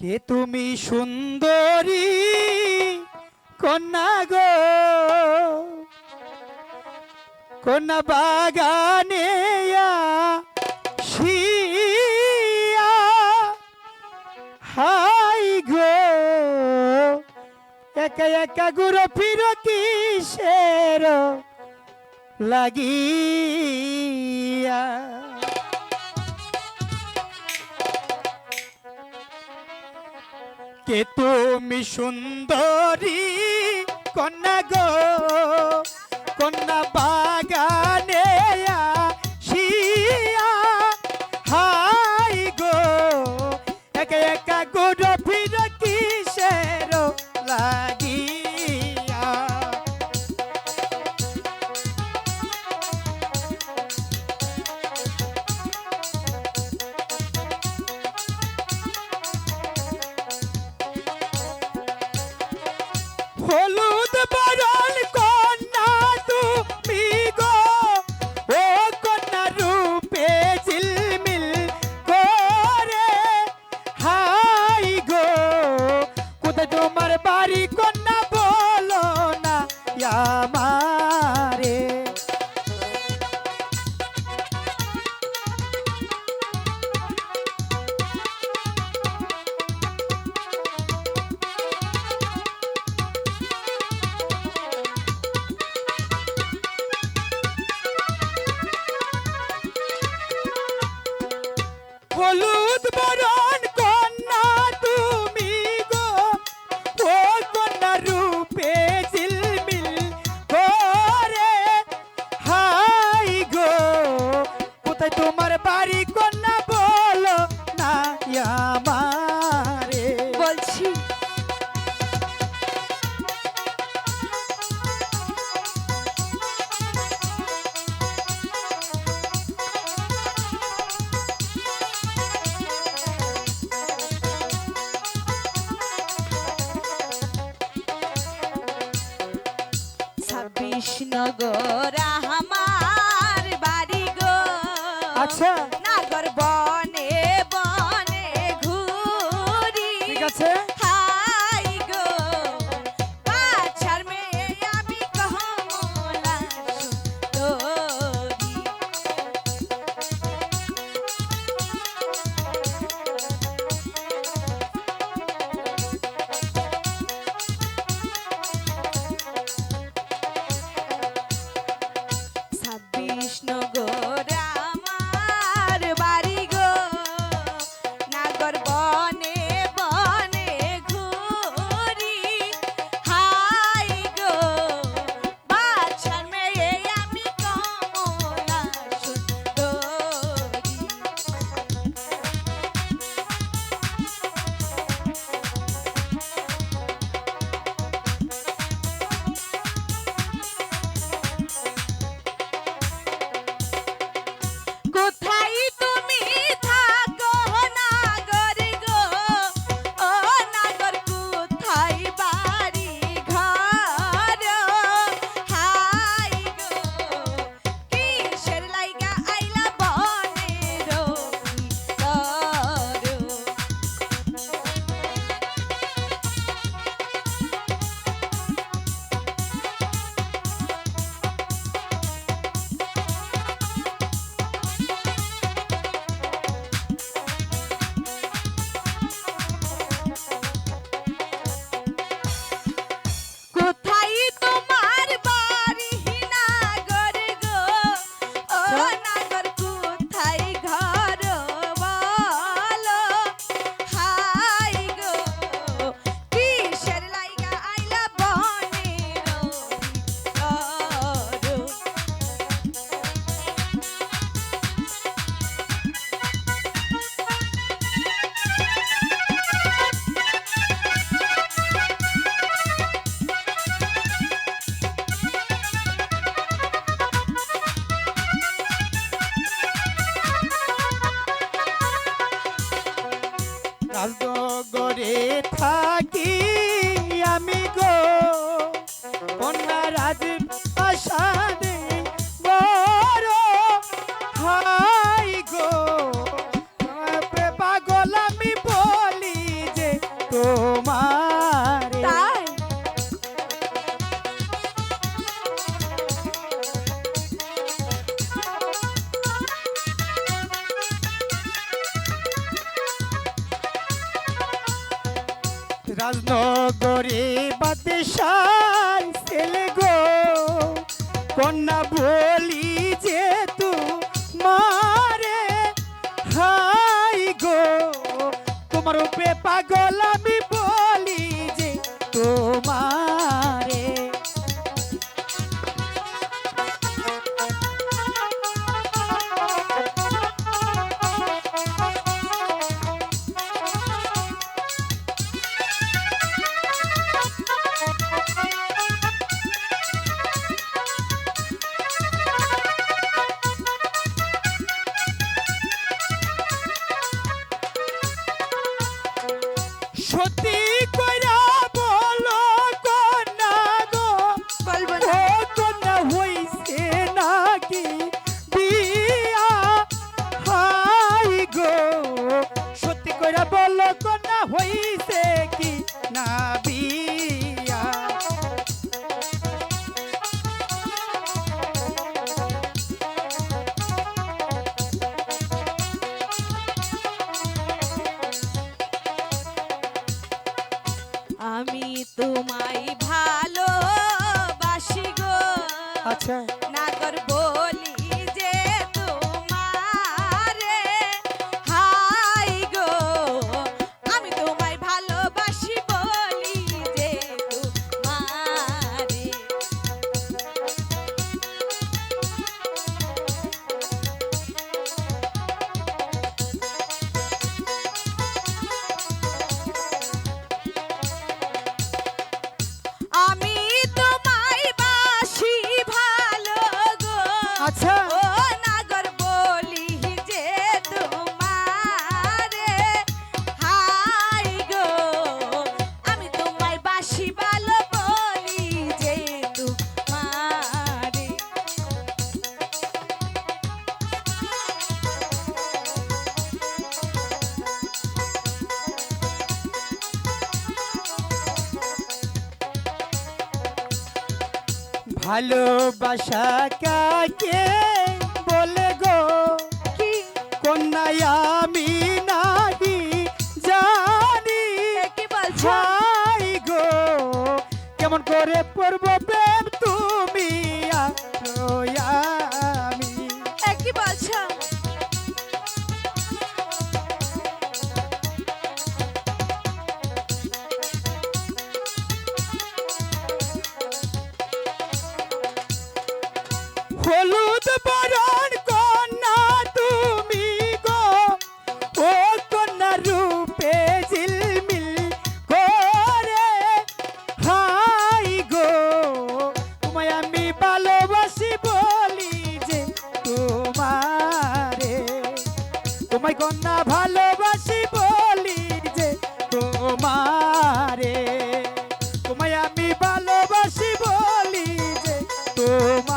কে তুমি সুন্দরী কন্যা গো? কন্যা বাগানে হাই গো। একা একা গুরো ফির কিসের লাগিয়া কে তুমি সুন্দরী? কন্যা গো কন্যা বাগানে হলুদ বরণ কন্যা তুমি গো। ও কন্যা রূপে ঝিলমিল করে। হাই গো, কোথায় তোমার বাড়ি কন্যা নগর আমার বাড়ি গো। আচ্ছা। নাগর বনে বনে ঘুরি। ঠিক আছে। রাজনগরে থাকি আমি গো। কন্যা রাজ আসাদে রাজনগরে বাদশার ছেলে গো। কন্যা বলি যে তু মারে, হাই গো। তোমার উপরে পাগল আমি বলি যে তোমারে I Antônio. ভালোবাসা কাকে বলে গো? কি? কন্যায় আমি নাহি জানি। কি বলছো? গো কেমন করে পড়ব প্রেম? হলুদ বরণ কন্যা তুমি গো। ও কন্যা রূপে ঝিলমিল করে। হাই গো, তোমায় আমি ভালোবাসি বলি যে তোমারে। তোমায় কন্যা ভালোবাসি বলি যে তোমারে। তোমায় আমি ভালোবাসি বলি যে তোমার।